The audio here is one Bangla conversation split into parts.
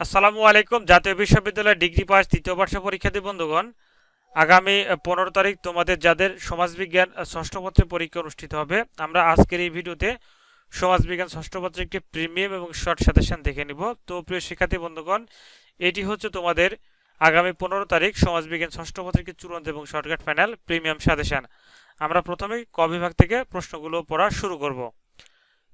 আসসালামু আলাইকুম, জাতীয় বিশ্ববিদ্যালয় ডিগ্রি পাস তৃতীয় বর্ষ পরীক্ষার্থী বন্ধুগণ। আগামী পনেরো তারিখ তোমাদের যাদের সমাজবিজ্ঞান ষষ্ঠ পত্রের পরীক্ষা অনুষ্ঠিত হবে, আমরা আজকের এই ভিডিওতে সমাজবিজ্ঞান ষষ্ঠ পত্রের একটি প্রিমিয়াম এবং শর্ট সাজেশন দেখে নিব। তো, প্রিয় শিক্ষার্থী বন্ধুগণ, এটি হচ্ছে তোমাদের আগামী পনেরো তারিখ সমাজবিজ্ঞান ষষ্ঠ একটি চূড়ান্ত এবং শর্টকাট ফাইনাল প্রিমিয়াম সাজেশন। আমরা প্রথমেই ক বিভাগ থেকে প্রশ্নগুলো পড়া শুরু করব।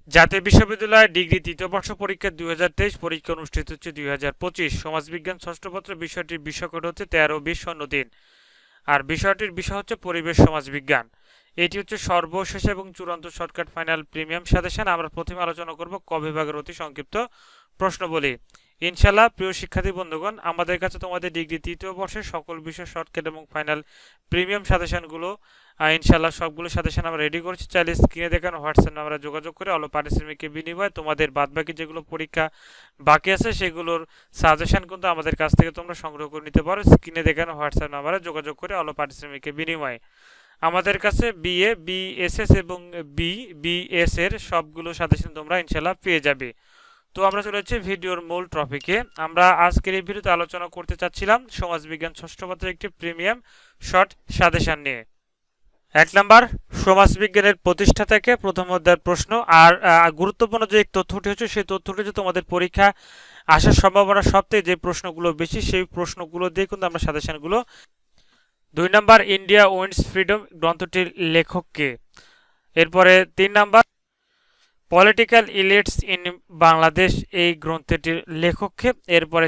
জাতীয় বিশ্ববিদ্যালয়ে ডিগ্রি তৃতীয় বর্ষ পরীক্ষা দুই হাজার তেইশ পরীক্ষা অনুষ্ঠিত হচ্ছে দুই হাজার পঁচিশ। সমাজবিজ্ঞান ষষ্ঠপত্র বিষয়টির বিষয়কোড হচ্ছে তেরো বিশ শূন্য তিন। আর বিষয়টির বিষয় হচ্ছে পরিবেশ সমাজবিজ্ঞান। এটি হচ্ছে সর্বশেষ এবং চূড়ান্ত শর্টকাট ফাইনাল প্রিমিয়াম সাজেশন। আমরা প্রথমে আলোচনা করব ক বিভাগের অতি সংক্ষিপ্ত প্রশ্ন বলি ইনশাল্লাহ প্রিয় শিক্ষার্থী বন্ধুগণ, আমাদের কাছে তোমাদের ডিগ্রি তৃতীয় বর্ষের সকল বিষয় শর্টকাট এবং ফাইনাল প্রিমিয়াম সাজেশনগুলো ইনশাল্লাহ সবগুলো সাজেশন আমরা রেডি করেছি। চাইলে স্ক্রিনে দেখানো হোয়াটসঅ্যাপ নাম্বারে যোগাযোগ করে অল্প পারিশ্রমিকের বিনিময়ে তোমাদের বাদবাকি যেগুলো পরীক্ষা বাকি আছে, সেগুলোর সাজেশন কিন্তু আমাদের কাছ থেকে তোমরা সংগ্রহ করে নিতে পারো। স্ক্রিনে দেখানো হোয়াটসঅ্যাপ নাম্বারে যোগাযোগ করে অল্প পারিশ্রমিকের বিনিময়ে। আমাদের কাছে বিএ বিএসএস এবং বি বিএস এর সবগুলো সাজেশন তোমরা ইনশাল্লাহ পেয়ে যাবে। তো আমরা চলে যাচ্ছি ভিডিওর মূল টপিকে আমরা আজকের এই ভিডিওতে আলোচনা করতে চাচ্ছিলাম সমাজবিজ্ঞান ষষ্ঠ পত্রের একটি প্রিমিয়াম শর্ট সাজেশন নিয়ে। এক নাম্বার, সমাজবিজ্ঞানের প্রতিষ্ঠা থেকে প্রথম অধ্যায়ের প্রশ্ন। আর গুরুত্বপূর্ণ যে তথ্যটি হচ্ছে, সেই তথ্যটি হচ্ছে তোমাদের পরীক্ষা আসার সম্ভাবনা সবথেকে যে প্রশ্নগুলো বেশি, সেই প্রশ্নগুলো দিয়ে কিন্তু আমরা সাজেশনগুলো দুই নাম্বার, ইন্ডিয়া উইন্স ফ্রিডম গ্রন্থটির লেখককে এরপরে তিন number political elites in Bangladesh এই গ্রন্থটির লেখককে এরপরে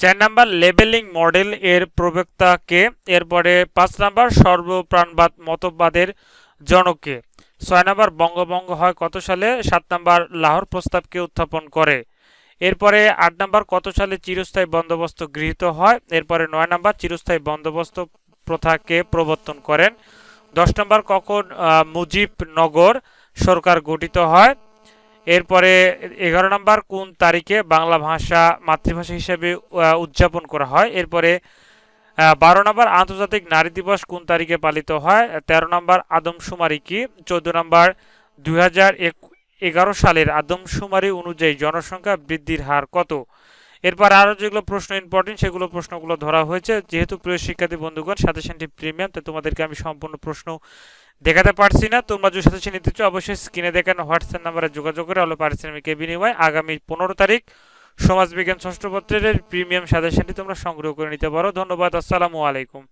চার নাম্বার লেবেলিং মডেল এর প্রবক্তা কে এরপরে পাঁচ নাম্বার সর্বপ্রাণবাদ মতবাদের জনককে। ছয় নাম্বার বঙ্গভঙ্গ হয় কত সালে? সাত নাম্বার লাহোর প্রস্তাবকে উত্থাপন করে। এরপরে আট নাম্বার কত সালে চিরস্থায়ী বন্দোবস্ত গৃহীত হয়? এরপরে নয় নাম্বার চিরস্থায়ী বন্দোবস্ত প্রথাকে প্রবর্তন করেন। দশ নাম্বার কখন মুজিবনগর সরকার গঠিত হয়। এরপরে এগারো নম্বর কোন তারিখে বাংলা ভাষা মাতৃভাষা হিসেবে উদযাপন করা হয়। এরপরে বারো নম্বর আন্তর্জাতিক নারী দিবস কোন তারিখে পালিত হয়। তেরো নম্বর আদমশুমারি কি। চোদ্দ নম্বর দুই এগারো সালের আদমশুমারি অনুযায়ী জনসংখ্যা বৃদ্ধির হার কত? এরপর আরও যেগুলো প্রশ্ন ইম্পর্টেন্ট সেগুলো প্রশ্নগুলো ধরা হয়েছে। যেহেতু প্রিয় শিক্ষার্থী বন্ধুগণ, সাজেশনটি প্রিমিয়াম তো তোমাদেরকে আমি সম্পূর্ণ প্রশ্ন দেখাতে পারছি না, তোমরা যদি সাথে নিতে চাও অবশ্যই স্ক্রিনে দেখানো হোয়াটসঅ্যাপ নাম্বারে যোগাযোগ করে আলো পারিশ্রমিকের বিনিময়ে। আগামী পনেরো তারিখ সমাজবিজ্ঞান ষষ্ঠ পত্রের প্রিমিয়াম সাজেশনটি তোমরা সংগ্রহ করে নিতে পারো। ধন্যবাদ, আসসালামু আলাইকুম।